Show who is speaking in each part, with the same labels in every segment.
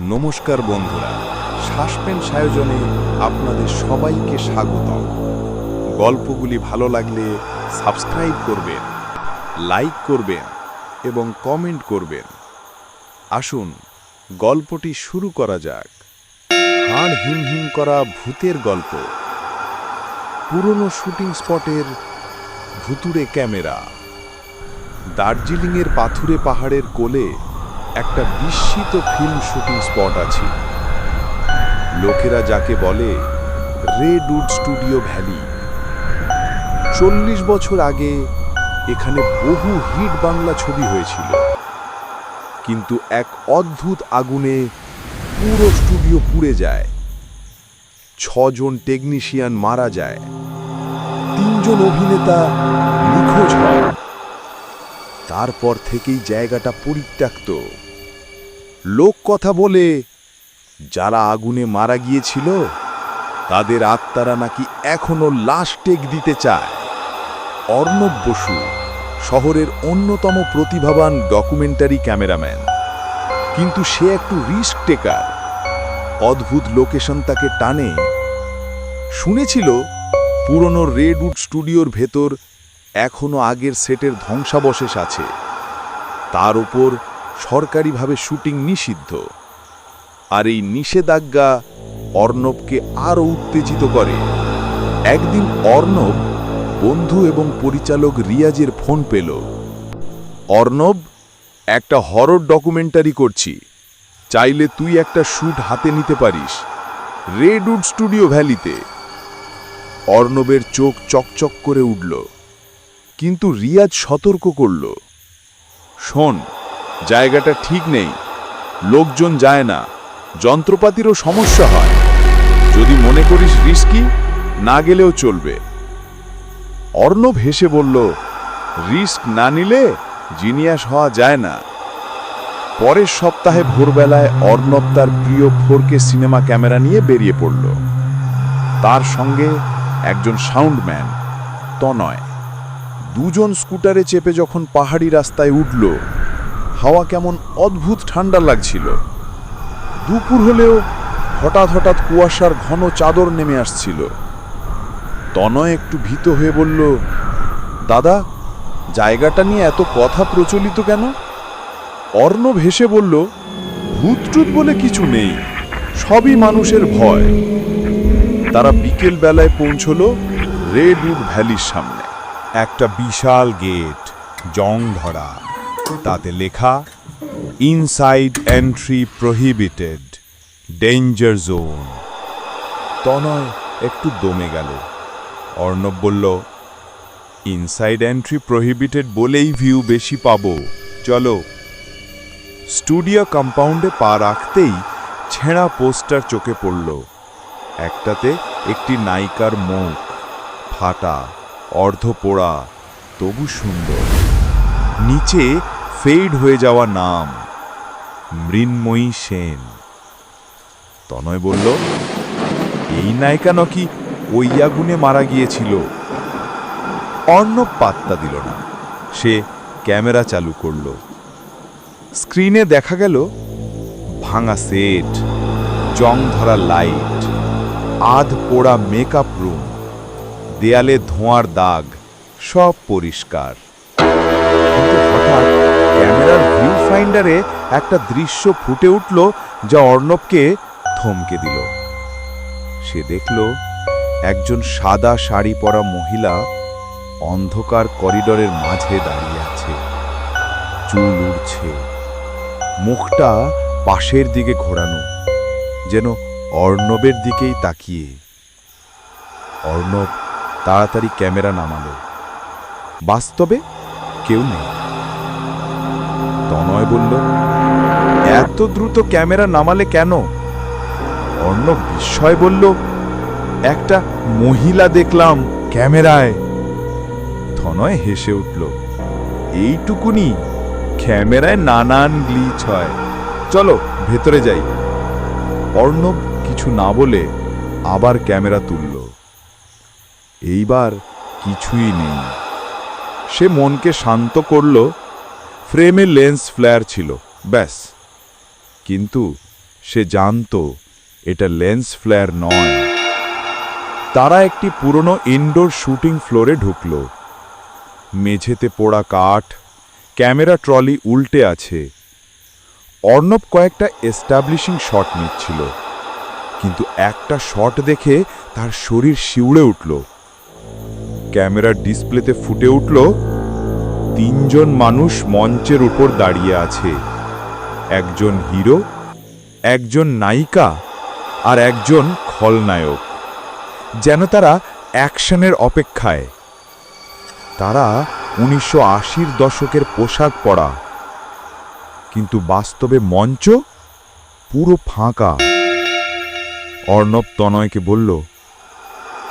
Speaker 1: নমস্কার বন্ধুরা সাসপেন্স আয়োজনে আপনাদের সবাইকে স্বাগতম। গল্পগুলি ভালো লাগলে সাবস্ক্রাইব করবেন, লাইক করবেন এবং কমেন্ট করবেন। আসুন, গল্পটি শুরু করা যাক। হাড় হিম হিম করা ভূতের গল্প। পুরনো শুটিং স্পটের ভুতুড়ে ক্যামেরা। দার্জিলিংয়ের পাথুরে পাহাড়ের কোলে একটা বিস্মিত ফিল্ম শুটিং স্পট আছে। লোকেরা যাকে বলে রেডউড স্টুডিও ভ্যালি চল্লিশ বছর আগে এখানে বহু হিট বাংলা ছবি হয়েছিল। কিন্তু এক অদ্ভুত আগুনে পুরো স্টুডিও পুড়ে যায়। ছজন টেকনিশিয়ান মারা যায়। তিনজন অভিনেতা নিখোঁজ হয়। তারপর থেকেই জায়গাটা পরিত্যক্ত। লোক কথা বলে, যারা আগুনে মারা গিয়েছিল, তাদের আত্মারা নাকি এখনও লাশ টেক দিতে চায়। অর্ণব বসু, শহরের অন্যতম প্রতিভাবান ডকুমেন্টারি ক্যামেরাম্যান। কিন্তু সে একটু রিস্ক টেকার। অদ্ভুত লোকেশন তাকে টানে। শুনেছিল, পুরনো রেডউড স্টুডিওর ভেতর এখনও আগের সেটের ধ্বংসাবশেষ আছে। তার উপর সরকারিভাবে শুটিং নিষিদ্ধ। আর এই নিষেধাজ্ঞা অর্ণবকে আরও উত্তেজিত করে। একদিন অর্ণব বন্ধু এবং পরিচালক রিয়াজের ফোন পেল। অর্ণব, একটা হরর ডকুমেন্টারি করছি। চাইলে তুই একটা শ্যুট হাতে নিতে পারিস। রেডউড স্টুডিও ভ্যালিতে। অর্ণবের চোখ চকচক করে উঠল। কিন্তু রিয়াজ সতর্ক করল। শোন জায়গাটা ঠিক নেই। লোকজন যায় না। যন্ত্রপাতিরও সমস্যা হয়। যদি মনে করিস রিস্কি না গেলেও চলবে। অর্ণব হেসে বলল রিস্ক না নিলে জিনিয়াস হওয়া যায় না। পরের সপ্তাহে ভোরবেলায় অর্ণব তার প্রিয় ফোরকে সিনেমা ক্যামেরা নিয়ে বেরিয়ে পড়ল। তার সঙ্গে একজন সাউন্ডম্যান তনয়। দুজন স্কুটারে চেপে যখন পাহাড়ি রাস্তায় উঠল হাওয়া কেমন অদ্ভুত ঠান্ডা লাগছিল। দুপুর হলেও হঠাৎ হঠাৎ কুয়াশার ঘন চাদর নেমে আসছিল। তনয় একটু ভীত হয়ে বলল, দাদা, জায়গাটা নিয়ে এত কথা প্রচলিত কেন? অর্ণব হেসে বলল, ভূতটুত বলে কিছু নেই, সবই মানুষের ভয়। তারা বিকেল বেলায় পৌঁছল রেডউড ভ্যালির সামনে। একটা বিশাল গেট, জং ধরা। তাতে লেখা inside entry prohibited danger zone Tanay একটু দমে গেল। অর্ণব বলল ইনসাইড এন্ট্রি প্রহিবিটেড বলেই ভিউ বেশি পাবো। চলো স্টুডিও কম্পাউন্ডে পা রাখতেই ছেঁড়া পোস্টার চোখে পড়ল। একটাতে একটি নায়িকার মুখ, ফাটা, অর্ধপোড়া, তবু সুন্দর। নিচে ফেড হয়ে যাওয়া নাম, মৃন্ময়ী সেন। তনয় বলল, এই নায়িকা নাকি ওই আগুনে মারা গিয়েছিল। অর্ণব পাত্তা দিল না। সে ক্যামেরা চালু করল। স্ক্রিনে দেখা গেল ভাঙা সেট জং ধরা লাইট আধ পোড়া মেকআপ রুম, দেয়ালে ধোঁয়ার দাগ, সব পরিষ্কার। ফাইন্ডারে একটা দৃশ্য ফুটে উঠল যা অর্ণবকে থমকে দিল। সে দেখল একজন সাদা শাড়ি পরা মহিলা অন্ধকার করিডরের মাঝে দাঁড়িয়ে আছে। চুল উড়ছে। মুখটা পাশের দিকে ঘোরানো, যেন অর্ণবের দিকেই তাকিয়ে। অর্ণব তাড়াতাড়ি ক্যামেরা নামালো। বাস্তবে কেউ নেই। তনয় বলল, এত দ্রুত ক্যামেরা নামালে কেন? অর্ণব বিস্ময় বলল, একটা মহিলা দেখলাম ক্যামেরায়। ধনয় হেসে উঠল, এইটুকুনি ক্যামেরায় নানান গ্লিচ হয়। চলো, ভেতরে যাই। অর্ণব কিছু না বলে আবার ক্যামেরা তুলল। এইবার কিছুই নেই। সে মনকে শান্ত করল ফ্রেমে লেন্স ফ্ল্যার ছিল, ব্যাস। কিন্তু সে জানতো এটা লেন্স ফ্লেয়ার নয়। তারা একটি পুরনো ইনডোর শুটিং ফ্লোরে ঢুকল। মেঝেতে পোড়া কাঠ, ক্যামেরা ট্রলি উল্টে আছে। অর্ণব কয়েকটা এস্টাবলিশিং শট নিচ্ছিল, কিন্তু একটা শট দেখে তার শরীর শিউড়ে উঠল। ক্যামেরার ডিসপ্লেতে ফুটে উঠল তিনজন মানুষ মঞ্চের উপর দাঁড়িয়ে আছে। একজন হিরো, একজন নায়িকা আর একজন খলনায়ক। যেন তারা অ্যাকশনের অপেক্ষায়। তারা উনিশশো আশির দশকের পোশাক পরা। কিন্তু বাস্তবে মঞ্চ পুরো ফাঁকা। অর্ণব তনয়কে বলল,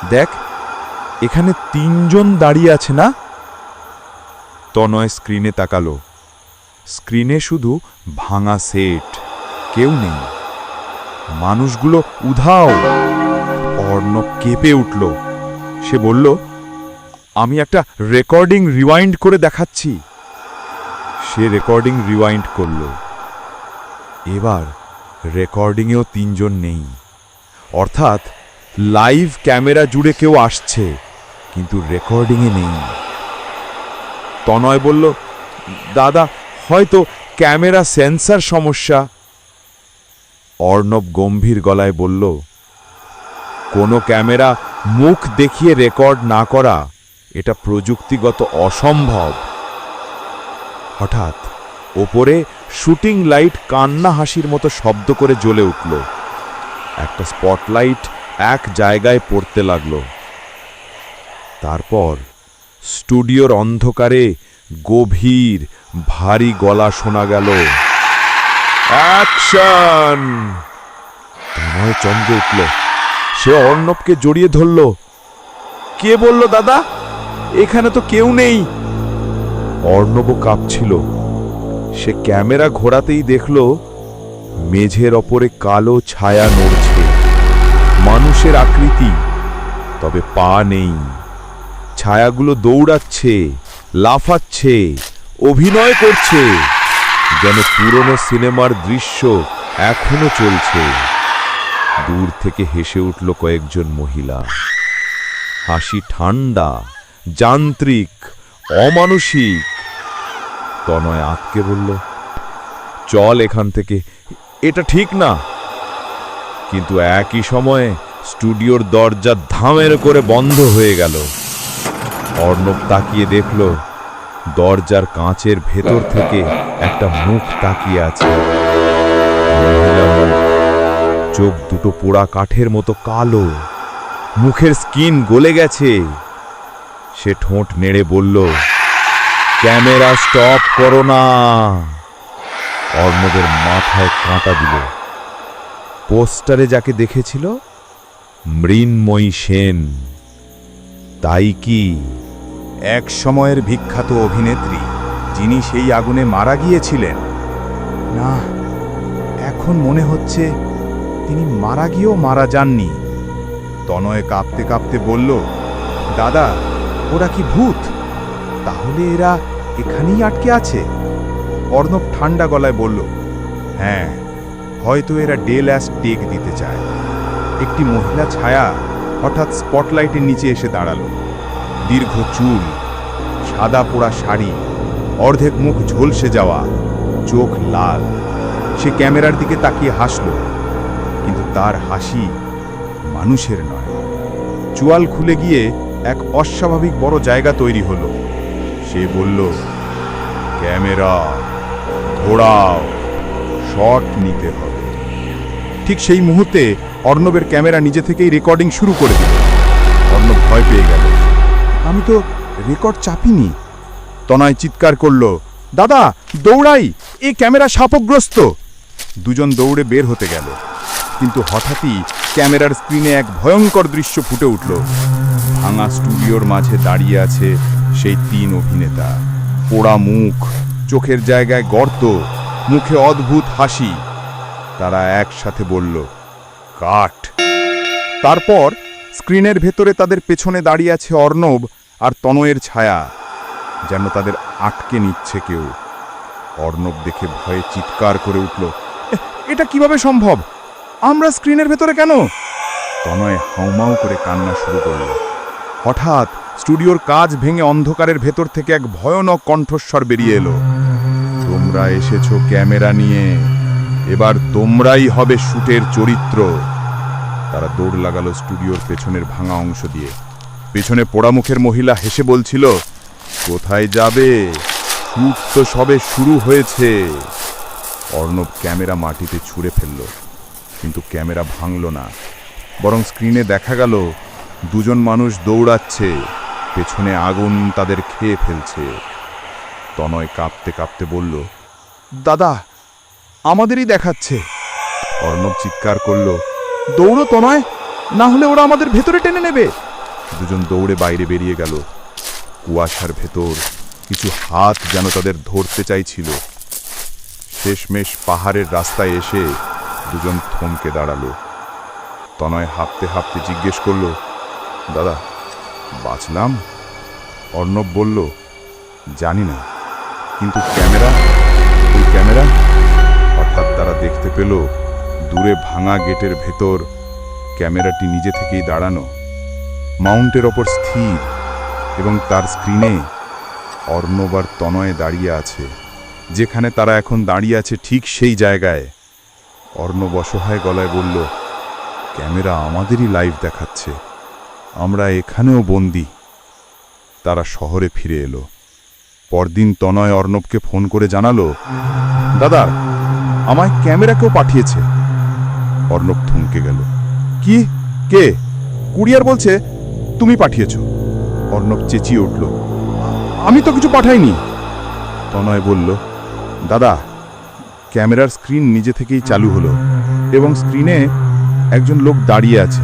Speaker 1: দেখ, এখানে তিনজন দাঁড়িয়ে আছে না? তনয় স্ক্রিনে তাকালো। স্ক্রিনে শুধু ভাঙা সেট, কেউ নেই। মানুষগুলো উধাও। অর্ণব কেঁপে উঠল। সে বলল, আমি একটা রেকর্ডিং রিওয়াইন্ড করে দেখাচ্ছি। সে রেকর্ডিং রিওয়াইন্ড করল। এবার রেকর্ডিংয়েও তিনজন নেই। অর্থাৎ, লাইভ ক্যামেরা জুড়ে কেউ আসছে, কিন্তু রেকর্ডিংয়ে নেই। তনয় বলল, দাদা, হয়তো ক্যামেরা সেন্সার সমস্যা। অর্ণব গম্ভীর গলায় বলল, কোনো ক্যামেরা মুখ দেখিয়ে রেকর্ড না করা, এটা প্রযুক্তিগত অসম্ভব। হঠাৎ ওপরে শুটিং লাইট কান্না হাসির মতো শব্দ করে জ্বলে উঠল। একটা স্পটলাইট এক জায়গায় পড়তে লাগল। তারপর স্টুডিওর অন্ধকারে গভীর, ভারী গলা শোনা গেল। অ্যাকশন! তনয় চমকে উঠল। সে অর্ণবকে জড়িয়ে ধরল। কে বলল, দাদা, এখানে তো কেউ নেই? অর্ণব কাঁপছিল। সে ক্যামেরা ঘোরাতেই দেখল, মেঝের ওপরে কালো ছায়া নড়ছে। মানুষের আকৃতি, তবে পা নেই। ছায়াগুলো দৌড়াচ্ছে, লাফাচ্ছে, অভিনয় করছে, যেন পুরনো সিনেমার দৃশ্য এখনও চলছে। দূর থেকে হেসে উঠল কয়েকজন মহিলা। হাসি ঠান্ডা যান্ত্রিক, অমানসিক। তনয় আতকে বলল, চল এখান থেকে, এটা ঠিক না। কিন্তু একই সময়ে স্টুডিওর দরজা ধামের করে বন্ধ হয়ে গেল। অর্ণব তাকিয়ে দেখল, দরজার কাঁচের ভেতর থেকে একটা মুখ তাকিয়ে আছে। চোখ দুটো পোড়া কাঠের মতো কালো। মুখের স্কিন গলে গেছে। সে ঠোঁট নেড়ে বলল, ক্যামেরা স্টপ করো না। অর্ণবের মাথায় কাঁটা দিল। পোস্টারে যাকে দেখেছিল, মৃন্ময়ী সেন। তাই কি?
Speaker 2: এক সময়ের বিখ্যাত অভিনেত্রী, যিনি সেই আগুনে মারা গিয়েছিলেন। না, এখন মনে হচ্ছে তিনি মারা গিয়েও মারা যাননি। তনয় কাঁপতে কাঁপতে বলল, দাদা, ওরা কি ভূত? তাহলে এরা এখানেই আটকে আছে? অর্ণব ঠান্ডা গলায় বলল হ্যাঁ হয়তো এরা ডেল অ্যাস টেক দিতে চায়। একটি মহিলা ছায়া হঠাৎ স্পটলাইটের নিচে এসে দাঁড়াল। দীর্ঘ চুল, সাদা পোড়া শাড়ি, অর্ধেক মুখ ঝলসে যাওয়া, চোখ লাল। সে ক্যামেরার দিকে তাকিয়ে হাসল, কিন্তু তার হাসি মানুষের নয়। চোয়াল খুলে গিয়ে এক অস্বাভাবিক বড় জায়গা তৈরি হলো। সে বলল, ক্যামেরা, ঘোড়াও, শট নিতে হবে। ঠিক সেই মুহূর্তে অর্ণবের ক্যামেরা নিজে থেকেই রেকর্ডিং শুরু করে দিল। অর্ণব ভয় পেয়ে গেল। আমি তো রেকর্ড চাপিনি। তনয় চিৎকার করল, দাদা, দৌড়াই, এ ক্যামেরা সাপগ্রস্ত। দুজন দৌড়ে বের হতে গেল। কিন্তু হঠাৎই ক্যামেরার স্ক্রিনে এক ভয়ঙ্কর দৃশ্য ফুটে উঠল। ভাঙা স্টুডিওর মাঝে দাঁড়িয়ে আছে সেই তিন অভিনেতা। পোড়া মুখ, চোখের জায়গায় গর্ত, মুখে অদ্ভুত হাসি। তারা একসাথে বলল কাঠ তারপর স্ক্রিনের ভেতরে তাদের পেছনে দাঁড়িয়ে আছে অর্ণব আর তনয়ের ছায়া, যেন তাদের আটকে নিচ্ছে কেউ। অর্ণব দেখে ভয়ে চিৎকার করে উঠল এটা কীভাবে সম্ভব? আমরা স্ক্রিনের ভেতরে কেন? তনয় হাউমাউ করে কান্না শুরু করল। হঠাৎ স্টুডিওর কাজ ভেঙে অন্ধকারের ভেতর থেকে এক ভয়ানক কণ্ঠস্বর বেরিয়ে এলো। তোমরা এসেছ ক্যামেরা নিয়ে। এবার তোমরাই হবে শুটের চরিত্র। তারা দৌড় লাগালো স্টুডিওর পেছনের ভাঙা অংশ দিয়ে। পেছনে পোড়ামুখের মহিলা হেসে বলছিল, কোথায় যাবে? শুট তো সবে শুরু হয়েছে। অর্ণব ক্যামেরা মাটিতে ছুঁড়ে ফেলল, কিন্তু ক্যামেরা ভাঙল না। বরং স্ক্রিনে দেখা গেল, দুজন মানুষ দৌড়াচ্ছে, পেছনে আগুন তাদের খেয়ে ফেলছে। তনয় কাঁপতে কাঁপতে বলল, দাদা, আমাদেরই দেখাচ্ছে। অর্ণব চিৎকার করল দৌড়ো তনয় না হলে ওরা আমাদের ভেতরে টেনে নেবে। দুজন দৌড়ে বাইরে বেরিয়ে গেল। কুয়াশার ভেতর কিছু হাত যেন তাদের ধরতে চাইছিল। শেষমেশ পাহাড়ের রাস্তায় এসে দুজন থমকে দাঁড়াল। তনয় হাঁপতে হাঁপতে জিজ্ঞেস করল, দাদা, বাঁচলাম? অর্ণব বলল, জানি না, কিন্তু ক্যামেরা ক্যামেরা? অর্থাৎ তারা দেখতে পেল দূরে ভাঙা গেটের ভেতর ক্যামেরাটি নিজে থেকেই দাঁড়ানো। মাউন্টের ওপর স্থির এবং তার স্ক্রিনে অর্ণব আর তনয়ে দাঁড়িয়ে আছে। যেখানে তারা এখন দাঁড়িয়ে আছে ঠিক সেই জায়গায়। অর্ণব অসহায় গলায় বলল, ক্যামেরা আমাদেরই লাইভ দেখাচ্ছে। আমরা এখানেও বন্দি। তারা শহরে ফিরে এলো। পরদিন তনয় অর্ণবকে ফোন করে জানালো, দাদা, আমায় ক্যামেরা কেউ পাঠিয়েছে। অর্ণব থমকে গেল। কি? কে? কুরিয়ার বলছে, তুমি পাঠিয়েছ। অর্ণব চেঁচিয়ে উঠল, আমি তো কিছু পাঠাইনি। তনয় বলল, দাদা, ক্যামেরার স্ক্রিন নিজে থেকেই চালু হলো এবং স্ক্রিনে একজন লোক দাঁড়িয়ে আছে।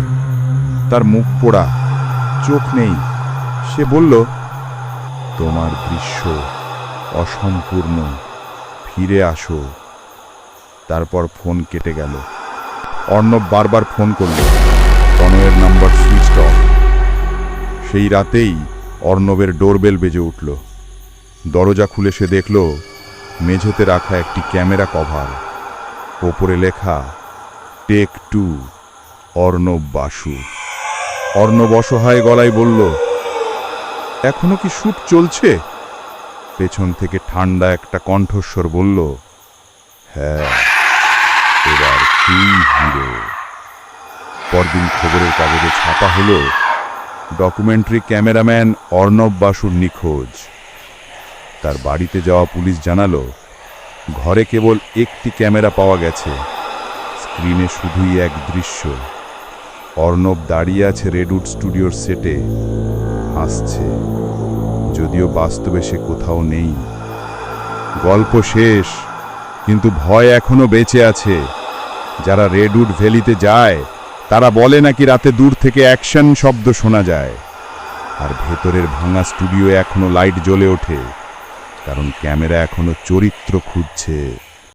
Speaker 2: তার মুখ পোড়া, চোখ নেই। সে বলল, তোমার দৃশ্য অসম্পূর্ণ, ফিরে আসো। তারপর ফোন কেটে গেল। অর্ণব বারবার ফোন করল। তনয়ের নাম্বার সুইচ অফ সেই রাতেই অর্ণবের ডোরবেল বেজে উঠল। দরজা খুলে সে দেখল মেঝেতে রাখা একটি ক্যামেরা কভার। ওপরে লেখা টেক টু অর্ণব বাসু। অর্ণব অসহায় গলায় বলল, এখনও কি শ্যুট চলছে? পেছন থেকে ঠান্ডা একটা কণ্ঠস্বর বলল হ্যাঁ এবার তুই হিরো। পরদিন খবরের কাগজে ছাপা হলো ডকুমেন্টারি ক্যামেরাম্যান অর্ণব বাসুর নিখোঁজ। তার বাড়িতে যাওয়া পুলিশ জানালো, ঘরে কেবল একটি ক্যামেরা পাওয়া গেছে, স্ক্রিনে শুধুই এক দৃশ্য। অর্ণব দাঁড়িয়ে আছে রেডউড স্টুডিওর সেটে, হাসছে, যদিও বাস্তবে সে কোথাও নেই। গল্প শেষ, কিন্তু ভয় এখনও বেঁচে আছে। যারা রেডউড ভ্যালিতে যায়, তারা বলে নাকি রাতে দূর থেকে অ্যাকশন শব্দ শোনা যায়। আর ভেতরের ভাঙা স্টুডিও এখনও লাইট জ্বলে ওঠে, কারণ ক্যামেরা এখনও চরিত্র খুঁজছে।